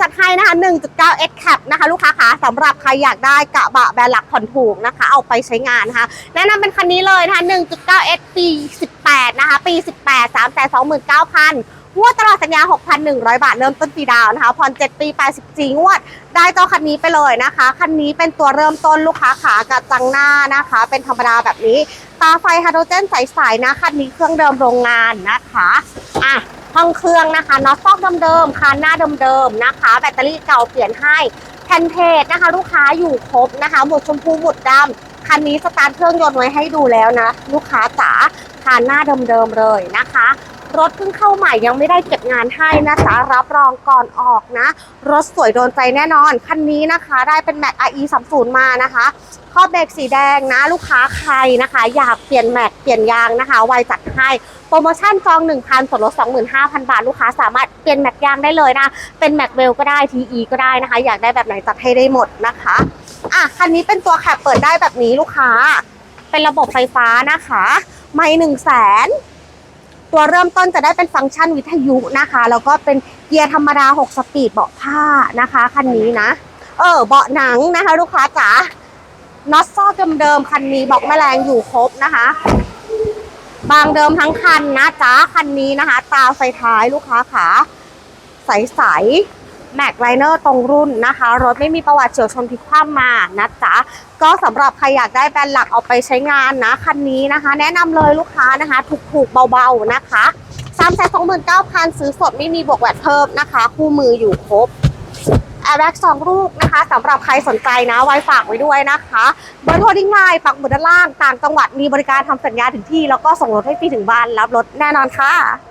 จัดให้นะคะ 1.9 S Cap นะคะ ลูกค้าคะสำหรับใครอยากได้กระบะแบรนด์หลักผ่อนถูกนะคะ เอาไปใช้งานนะคะ แนะนำเป็นคันนี้เลยนะคะ 1.9 S ปี 18 นะคะ ปี 18 3 2 9 0 0 0งวดตลอดสัญญา 6,100 บาท เริ่มต้นฟรีดาวน์นะคะผ่อน7ปี 84 งวด ได้เจ้าคันนี้ไปเลยนะคะ คันนี้เป็นตัวเริ่มต้นลูกค้าขากระจังหน้านะคะ เป็นธรรมดาแบบนี้ ตาไฟไฮโดรเจนใสๆนะ คันนี้เครื่องเดิมโรงงานนะคะ อะ ห้องเครื่องนะคะน็อตฟอกเดิมๆคานหน้าเดิมๆนะคะ แบตเตอรี่เก่าเปลี่ยนให้แผ่นเพจนะคะ ลูกค้าอยู่ครบนะคะหมดชมพูหมดดำคันนี้สตาร์ทเครื่องยนต์ไว้ให้ดูแล้วนะ ลูกค้าจ๋าคานหน้าเดิมๆเลยนะคะ รถเพิ่งเข้าใหม่ยังไม่ได้เก็บงานให้นะจ๊ะรับรองก่อนออกนะ รถสวยโดนใจแน่นอน คันนี้นะคะได้เป็นแม็ก IE 30มานะคะครอเบรกสีแดงนะ ลูกค้าใครนะคะ อยากเปลี่ยนแม็กเปลี่ยนยางนะคะ ไวจัดให้โปรโมชั่นจอง 1,000ส่วนลด 25,000 บาท ลูกค้าสามารถเปลี่ยนแม็กยางได้เลยนะ เป็นแม็กเวลก็ได้ TE ก็ได้นะคะ อยากได้แบบไหนจัดให้ได้หมดนะคะอะคันนี้เป็นตัวแคปเปิดได้แบบนี้ลูกค้า เป็นระบบไฟฟ้านะคะ ไม่หนึ่งแสน ตัวเริ่มต้นจะได้เป็นฟังก์ชันวิทยุนะคะ แล้วก็เป็นเกียร์ธรรมดา 6 สปีดเบาะผ้านะคะคันนี้นะ เออเบาะหนังนะคะ ลูกค้าจ๋าน็อตซอกเดิมๆคันนี้บอกแมลงอยู่ครบนะคะ บางเดิมทั้งคันนะจ๊ะคันนี้นะคะ ตาไฟท้ายลูกค้าขาใสๆ แม็กไลเนอร์ตรงรุ่นนะคะ รถไม่มีประวัติเฉียวชนพลิกคว่ำมานะจ๊ะก็สำหรับใครอยากได้แบรนด์หลักเอาไปใช้งานนะคันนี้นะคะ แนะนำเลยลูกค้านะคะ ถูกๆเบาๆนะคะ3ามแสนสองหมื่นเก้าพันซื้อสดไม่มีบวกแวดเพิ่มนะคะ คู่มืออยู่ครบแอร์แบ็กสองลูกนะคะสำหรับใครสนใจนะไว้ฝากไว้ด้วยนะคะเบอร์โทรดิ้งไลน์ปักหมุดด้านล่างต่างจังหวัดมีบริการทำสัญญาถึงที่ แล้วก็ส่งรถให้ฟรีถึงบ้านรับรถแน่นอนค่ะ